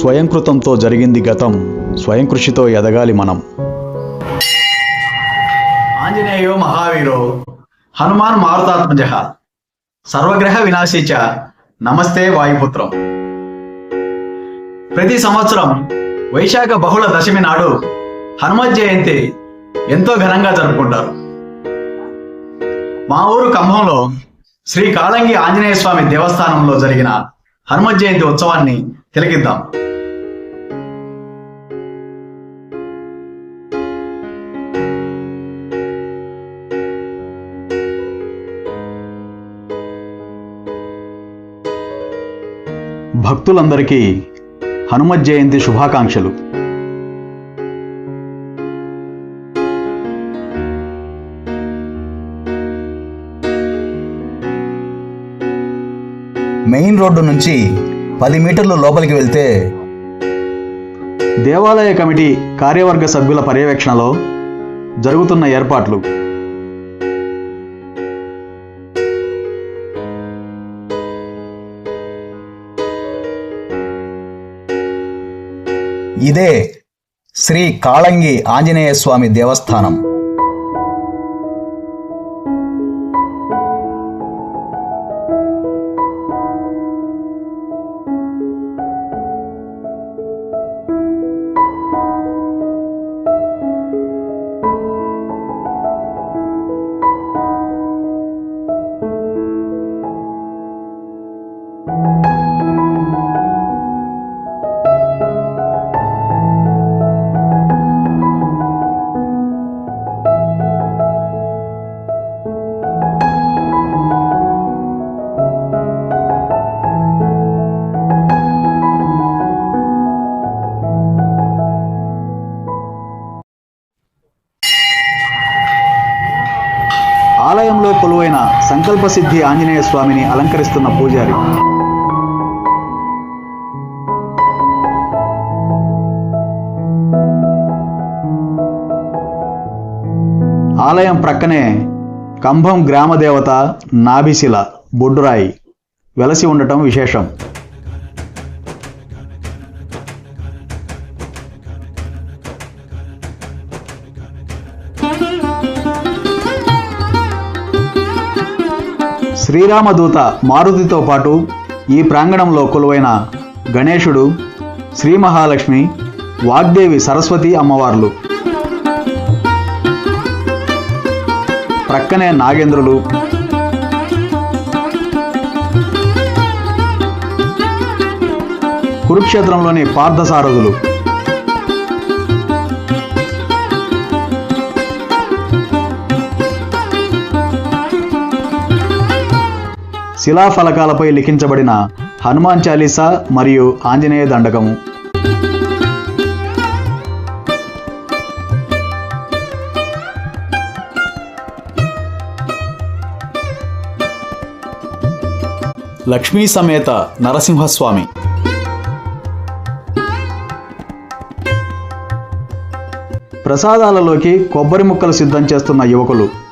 స్వయంకృతంతో జరిగింది గతం స్వయం కృషితో ఎదగాలి మనం. ఆంజనేయో మహావీరో హనుమాన్ మారుతాత్మజ సర్వగ్రహ వినాశీ చ నమస్తే వాయుపుత్రం. ప్రతి సంవత్సరం వైశాఖ బహుళ దశమి నాడు హనుమత్ జయంతి ఎంతో ఘనంగా జరుపుకుంటారు. మా ఊరు ఖమ్మంలో శ్రీ కాళంగి ఆంజనేయ స్వామి దేవస్థానంలో జరిగిన హనుమ జయంతి ఉత్సవాన్ని తిలకిద్దాం. భక్తులందరికీ హనుమత్ జయంతి శుభాకాంక్షలు. మెయిన్ రోడ్డు నుంచి పది మీటర్లు లోపలికి వెళ్తే దేవాలయ కమిటీ కార్యవర్గ సభ్యుల పర్యవేక్షణలో జరుగుతున్న ఏర్పాట్లు. ఇదే శ్రీ కాళంగి ఆంజనేయ స్వామి దేవస్థానం. ఎంతో కొలువైన సంకల్ప సిద్ధి ఆంజనేయ స్వామిని అలంకరిస్తున్న పూజారి. ఆలయం ప్రక్కనే కంభం గ్రామదేవత నాభిశిల బొడ్డురాయి వెలసి ఉండటం విశేషం. శ్రీరామదూత మారుతితో పాటు ఈ ప్రాంగణంలో కొలువైన గణేశుడు శ్రీ మహాలక్ష్మి వాగ్దేవి సరస్వతి అమ్మవార్లు. ప్రక్కనే నాగేంద్రులు. కురుక్షేత్రంలోని పార్థసారథులు. శిలాఫలకాలపై లిఖించబడిన హనుమాన్ చాలీసా మరియు ఆంజనేయ దండకము. లక్ష్మీ సమేత నరసింహస్వామి. ప్రసాదాలలోకి కొబ్బరి ముక్కలు సిద్ధం చేస్తున్న యువకులు.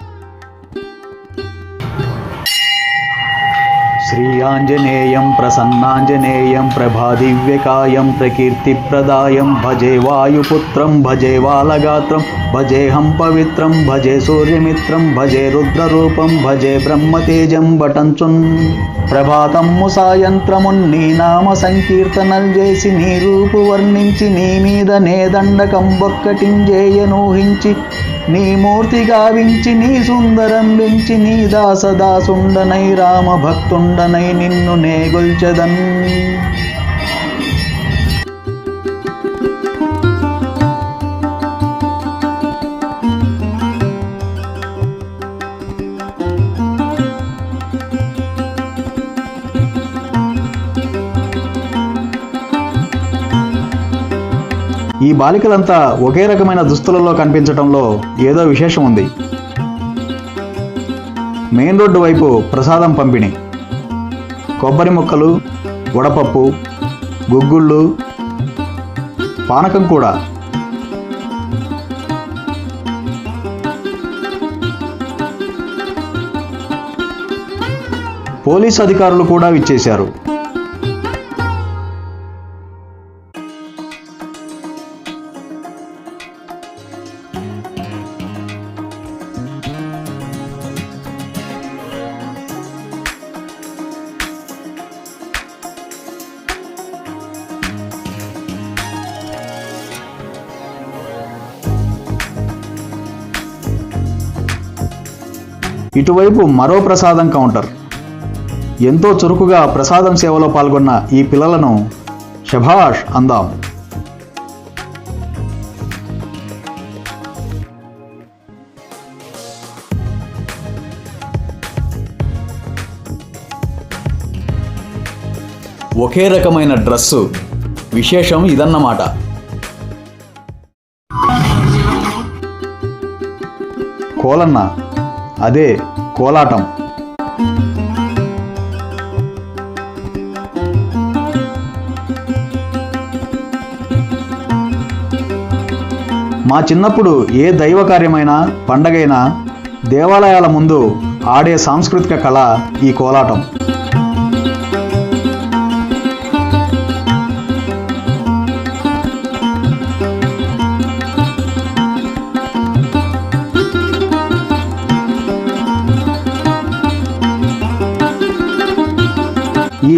శ్రీయాంజనేయం ప్రసన్నాంజనేయం ప్రభాదివ్యకాయం ప్రకీర్తిప్రదాయం భజే వాయుపుత్రం భజే వాలగాత్రం భజేహం పవిత్రం భజే సూర్యమిత్రం భజే రుద్రరూపం భజే బ్రహ్మతేజం బటంచున్ ప్రభాతమ్ము సాయంత్రమున్ నీ నామ సంకీర్తనలు చేసి నీ రూపు వర్ణించి నీ మీద నే దండకం బొక్కటింజేయనూహించి నీ మూర్తి గావించి నీ సుందరం పెంచి నీ దాసదాసుండనై రామ భక్తుండనై నిన్ను నేగొల్చదన్ ఈ బాలికలంతా ఒకే రకమైన దుస్తులలో కనిపించటంలో ఏదో విశేషం ఉంది మెయిన్ రోడ్డు వైపు ప్రసాదం పంపిణీ. కొబ్బరి ముక్కలు వడపప్పు గుగ్గుళ్ళు పానకం కూడా. పోలీస్ అధికారులు కూడా విచ్చేశారు. ఇటువైపు మరో ప్రసాదం కౌంటర్ ఎంతో చురుకుగా ప్రసాదం సేవలో పాల్గొన్న ఈ పిల్లలను శభాష్ అందాం. ఒకే రకమైన డ్రస్సు విశేషం ఇదన్నమాట. కోలన్న అదే కోలాటం. మా చిన్నప్పుడు ఏ దైవ కార్యమైనా పండగైనా దేవాలయాల ముందు ఆడే సాంస్కృతిక కళ ఈ కోలాటం.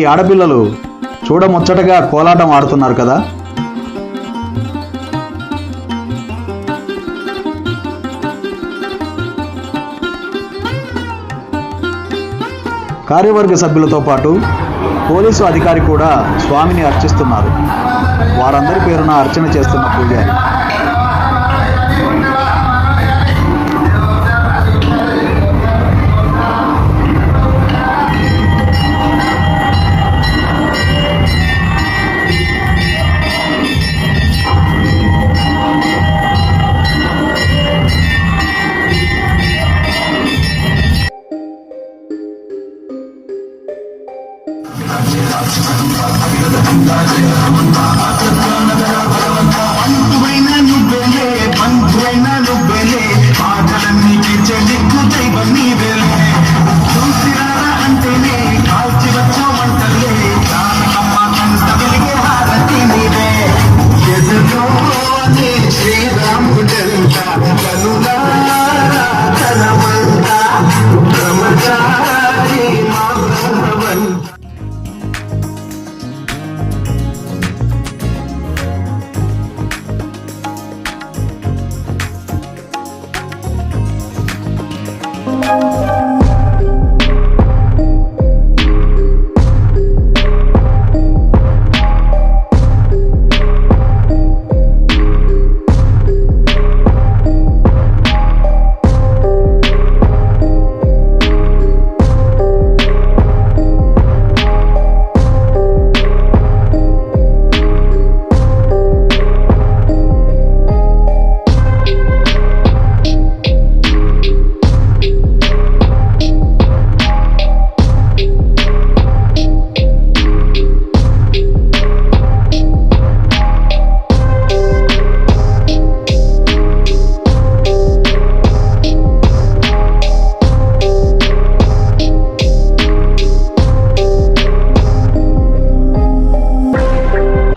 ఆడపిల్లలు చూడముచ్చటగా కోలాటం ఆడుతున్నారు కదా? కార్యవర్గ సభ్యులతో పాటు పోలీసు అధికారి కూడా స్వామిని అర్చిస్తున్నారు. వారందరి పేరున అర్చన చేస్తున్న పూజారి. Mama, mama, mama.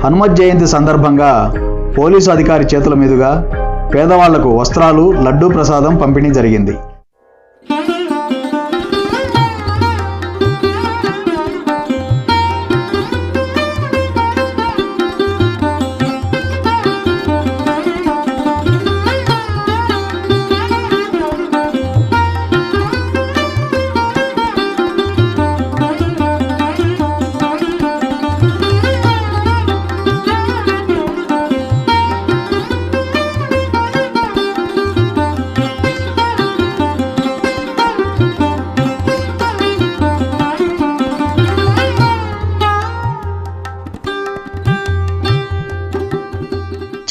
హనుమత్ జయంతి సందర్భంగా పోలీసు అధికారి చేతుల మీదుగా పేదవాళ్ళకు వస్త్రాలు లడ్డూ ప్రసాదం పంపిణీ జరిగింది.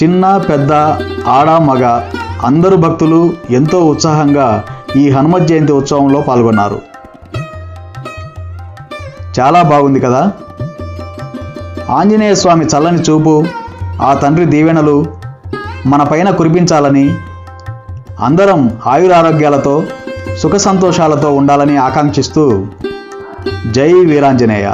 చిన్న పెద్ద ఆడ మగ అందరు భక్తులు ఎంతో ఉత్సాహంగా ఈ హనుమత్ జయంతి ఉత్సవంలో పాల్గొన్నారు. చాలా బాగుంది కదా? ఆంజనేయ స్వామి చల్లని చూపు ఆ తండ్రి దీవెనలు మన పైన కురిపించాలని అందరం ఆయురారోగ్యాలతో సుఖ సంతోషాలతో ఉండాలని ఆకాంక్షిస్తూ జై వీరాంజనేయ.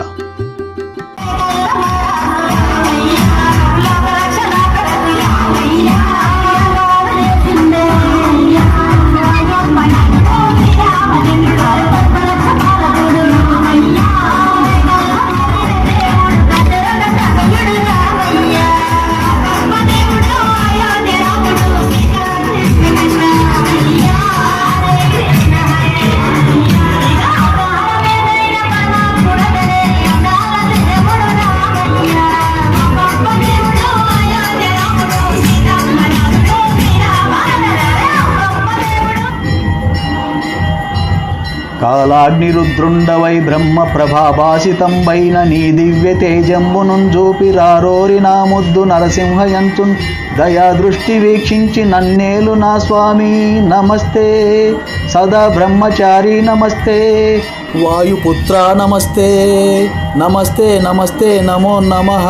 కాలాగ్నిరుద్రుండవై బ్రహ్మ ప్రభాభాసితంబైన నీ దివ్య తేజంబునుంజూపిరారోరి నా ముద్దు నరసింహయంతున్ దయా దృష్టి వీక్షించి నన్నేలు నా స్వామి నమస్తే. సదా బ్రహ్మచారి నమస్తే. వాయుపుత్ర నమస్తే. నమస్తే నమస్తే నమో నమః.